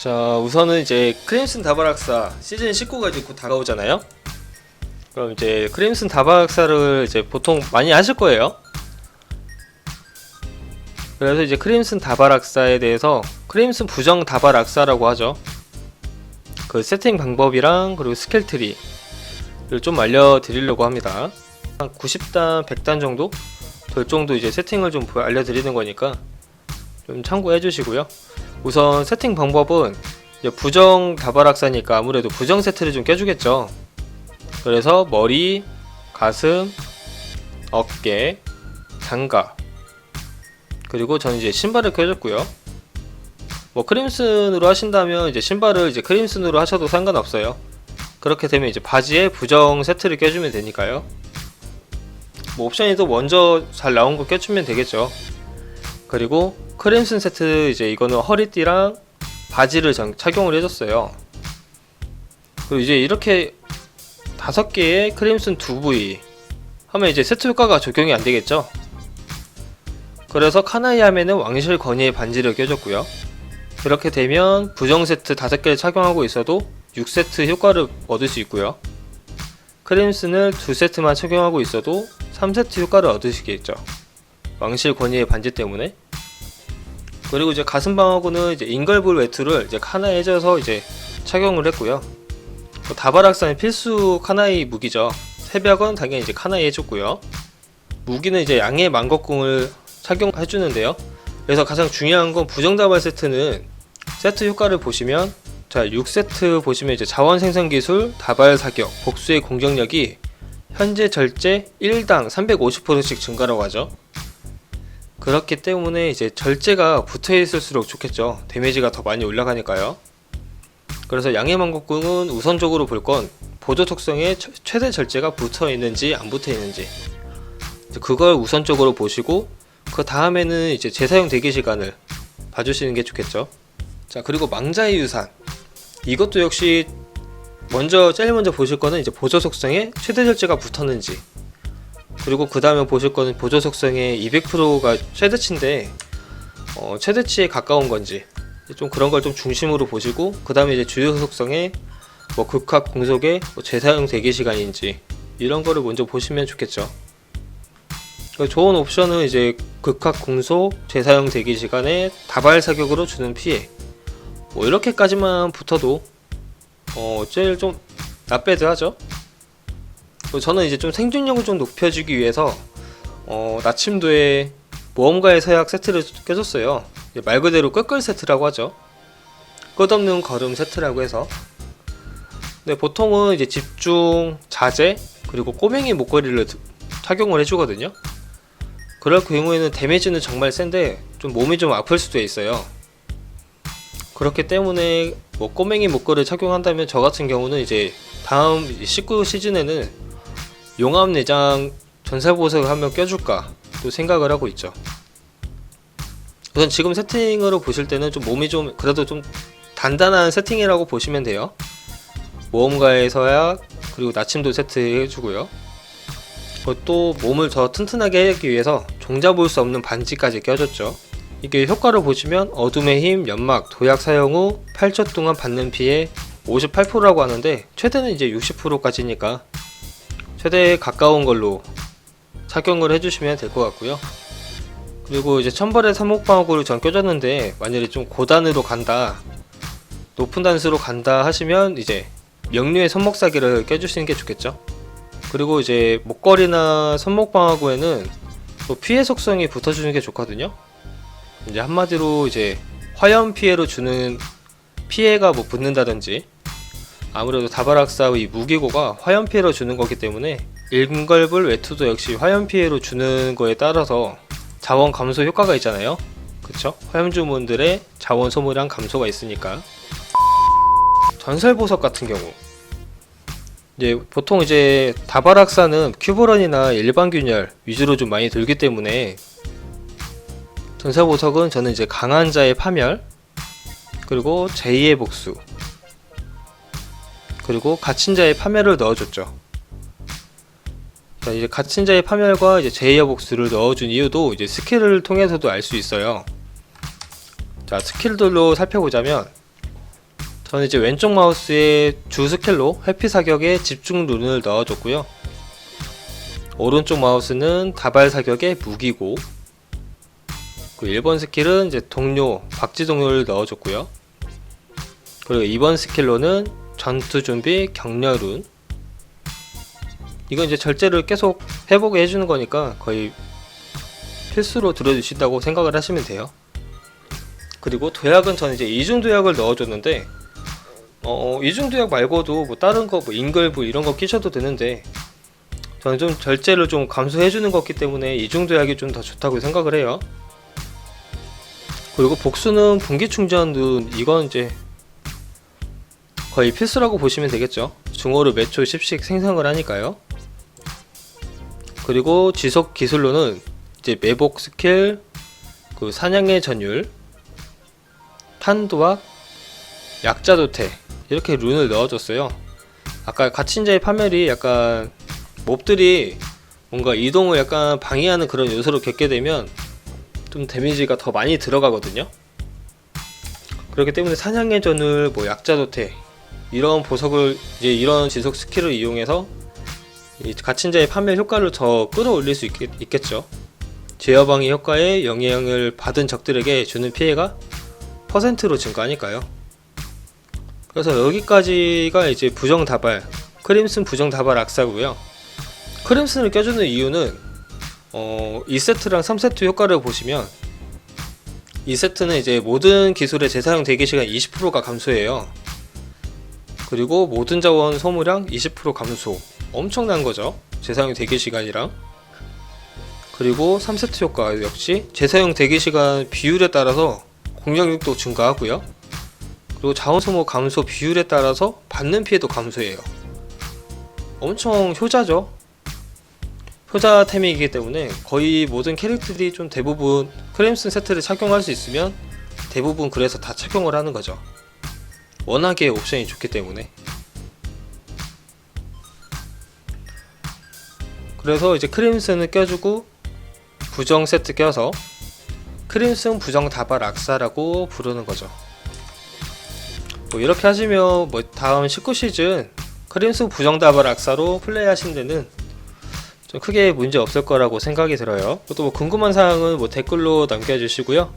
자 우선은 이제 크림슨 다바락사 시즌 19가 이제 곧 다가오잖아요. 그럼 이제 크림슨 다바락사를 이제 보통 많이 하실 거예요. 그래서 이제 크림슨 다바락사에 대해서 크림슨 부정 다바락사라고 하죠. 그 세팅 방법이랑 그리고 스킬 트리를 좀 알려드리려고 합니다. 한 90단, 100단 정도 될 정도 이제 세팅을 좀 보- 알려드리는 거니까 좀 참고해 주시고요. 우선 세팅 방법은 부정 다바락사니까 아무래도 부정 세트를 좀 껴주겠죠. 그래서 머리, 가슴, 어깨, 장갑 그리고 저는 이제 신발을 껴줬고요. 뭐 크림슨으로 하신다면 이제 신발을 이제 크림슨으로 하셔도 상관없어요. 그렇게 되면 이제 바지에 부정 세트를 껴주면 되니까요. 뭐 옵션이 또 먼저 잘 나온 거 껴주면 되겠죠. 그리고 크림슨 세트 이제 이거는 허리띠랑 바지를 전- 착용을 해줬어요. 그리고 이제 이렇게 다섯 개의 크림슨 두 부위 하면 이제 세트 효과가 적용이 안 되겠죠. 그래서 카나이 하면은 왕실 건의의 반지를 껴줬고요. 그렇게 되면 부정 세트 다섯 개를 착용하고 있어도 6세트 효과를 얻을 수 있고요. 크림슨을 두 세트만 착용하고 있어도 3세트 효과를 얻으시겠죠. 왕실 권위의 반지 때문에. 그리고 이제 가슴 방어구는 이제 잉글볼 외투를 이제 카나에 해줘서 이제 착용을 했고요. 뭐 다바락산의 필수 카나이 무기죠. 새벽은 당연히 이제 카나이 해줬고요. 무기는 이제 양의 망거궁을 착용해 주는데요. 그래서 가장 중요한 건 부정다발 세트는 세트 효과를 보시면 자 6세트 보시면 이제 자원 생성 기술, 다발 사격, 복수의 공격력이 현재 절제 1당 350%씩 증가라고 하죠. 그렇기 때문에 이제 절제가 붙어 있을수록 좋겠죠. 데미지가 더 많이 올라가니까요. 그래서 양의 망국궁은 우선적으로 볼 건 보조 특성에 처- 최대 절제가 붙어 있는지 안 붙어 있는지 그걸 우선적으로 보시고 그 다음에는 이제 재사용 대기 시간을 봐주시는 게 좋겠죠. 자 그리고 망자의 유산 이것도 역시 먼저 제일 먼저 보실 거는 이제 보조 속성에 최대 절제가 붙었는지 그리고 그 다음에 보실 거는 보조 속성에 200%가 최대치인데 어, 최대치에 가까운 건지 좀 그런 걸 좀 중심으로 보시고 그 다음에 이제 주요 속성에 뭐 극학 공속의 뭐 재사용 대기 시간인지 이런 거를 먼저 보시면 좋겠죠. 그 좋은 옵션은 이제 극학 공속 재사용 대기 시간에 다발 사격으로 주는 피해 뭐 이렇게까지만 붙어도 어 제일 좀 나빼드 하죠. 저는 이제 좀 생존력을 좀 높여주기 위해서 어 나침도에 모험가의 서약 세트를 껴줬어요. 말 그대로 끌끌 세트라고 하죠. 끝없는 걸음 세트라고 해서. 근데 보통은 이제 집중, 자제, 그리고 꼬맹이 목걸이를 드- 착용을 해주거든요. 그럴 경우에는 데미지는 정말 센데 좀 몸이 좀 아플 수도 있어요. 그렇기 때문에 뭐 꼬맹이 목걸이를 착용한다면 저 같은 경우는 이제 다음 19 시즌에는 용암 내장 전사 보석을 한번 껴줄까 또 생각을 하고 있죠. 우선 지금 세팅으로 보실 때는 좀 몸이 좀 그래도 좀 단단한 세팅이라고 보시면 돼요. 모험가의 서약 그리고 나침도 세트 해주고요. 또 몸을 더 튼튼하게 하기 위해서 종잡을 수 없는 반지까지 껴줬죠. 이게 효과를 보시면 어둠의 힘, 연막, 도약 사용 후 8초 동안 받는 피해 58%라고 하는데 최대는 이제 60%까지니까 최대에 가까운 걸로 착용을 해주시면 될 것 같고요. 그리고 이제 천벌의 삼목방어구를 전 껴줬는데 만약에 좀 고단으로 간다 높은 단수로 간다 하시면 이제 명류의 손목사기를 껴주시는 게 좋겠죠. 그리고 이제 목걸이나 손목방어구에는 또 피해 속성이 붙어주는 게 좋거든요. 이제 한마디로 이제 화염 피해로 주는 피해가 뭐 붙는다든지 아무래도 다바락사의 무기고가 화염 피해로 주는 거기 때문에 일글불 외투도 역시 화염 피해로 주는 거에 따라서 자원 감소 효과가 있잖아요. 그쵸? 화염 주문들의 자원 소모량 감소가 있으니까 전설 보석 같은 경우 이제 보통 이제 다바락사는 큐브런이나 일반 균열 위주로 좀 많이 돌기 때문에 전설 보석은 저는 이제 강한 자의 파멸 그리고 제2의 복수 그리고 갇힌 자의 파멸을 넣어줬죠. 자, 이제 갇힌 자의 파멸과 이제 제2의 복수를 넣어준 이유도 이제 스킬을 통해서도 알 수 있어요. 자, 스킬들로 살펴보자면 저는 이제 왼쪽 마우스에 주 스킬로 회피 사격에 집중 룬을 넣어줬고요. 오른쪽 마우스는 다발 사격에 무기고 그 1번 스킬은 이제 동료 박지 동료를 넣어줬고요. 그리고 2번 스킬로는 전투 준비 룬 이건 이제 절제를 계속 회복해 주는 거니까 거의 필수로 들어주신다고 생각을 하시면 돼요. 그리고 도약은 저는 이제 이중 도약을 넣어줬는데 어 이중 도약 말고도 뭐 다른 거 뭐 인글부 이런 거 끼셔도 되는데 저는 좀 절제를 좀 감소해 주는 거기 때문에 이중 도약이 좀 더 좋다고 생각을 해요. 그리고 복수는 분기 충전도 이건 이제 거의 필수라고 보시면 되겠죠. 중호를 몇초 10씩 생성을 하니까요. 그리고 지속 기술로는 이제 매복 스킬, 그 사냥의 전율, 탄도와 약자 도태 이렇게 룬을 넣어줬어요. 아까 갇힌자의 파멸이 약간 몹들이 뭔가 이동을 약간 방해하는 그런 요소로 겪게 되면 좀 데미지가 더 많이 들어가거든요. 그렇기 때문에 사냥의 전율, 뭐 약자 도태 이런 보석을 이제 이런 지속 스킬을 이용해서 이 갇힌 자의 파멸 효과를 더 끌어올릴 수 있겠, 있겠죠. 제어방위 효과에 영향을 받은 적들에게 주는 피해가 퍼센트로 증가하니까요. 그래서 여기까지가 이제 부정 다발, 크림슨 부정 다발 악사고요. 크림슨을 껴주는 이유는 어, 2세트랑 3세트 효과를 보시면 2세트는 이제 모든 기술의 재사용 대기 시간 20%가 감소해요. 그리고 모든 자원 소모량 20% 감소. 엄청난 거죠. 재사용 대기 시간이랑. 그리고 3세트 효과 역시 재사용 대기 시간 비율에 따라서 공격력도 증가하고요. 그리고 자원 소모 감소 비율에 따라서 받는 피해도 감소해요. 엄청 효자죠. 효자템이기 때문에 거의 모든 캐릭터들이 좀 대부분 크림슨 세트를 착용할 수 있으면 대부분 그래서 다 착용을 하는 거죠. 워낙에 옵션이 좋기 때문에. 그래서 이제 크림슨을 껴주고 부정 세트 껴서 크림슨 부정 다발 악사라고 부르는 거죠. 뭐 이렇게 하시면 뭐 다음 19시즌 크림슨 부정 다발 악사로 플레이하신 데는 좀 크게 문제 없을 거라고 생각이 들어요. 또 뭐 궁금한 사항은 뭐 댓글로 남겨주시고요.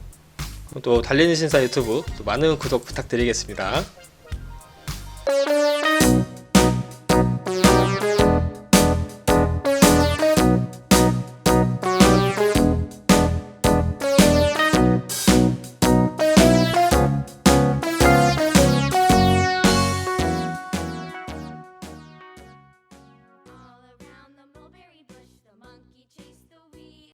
또 달리는 신사 유튜브 또 많은 구독 부탁드리겠습니다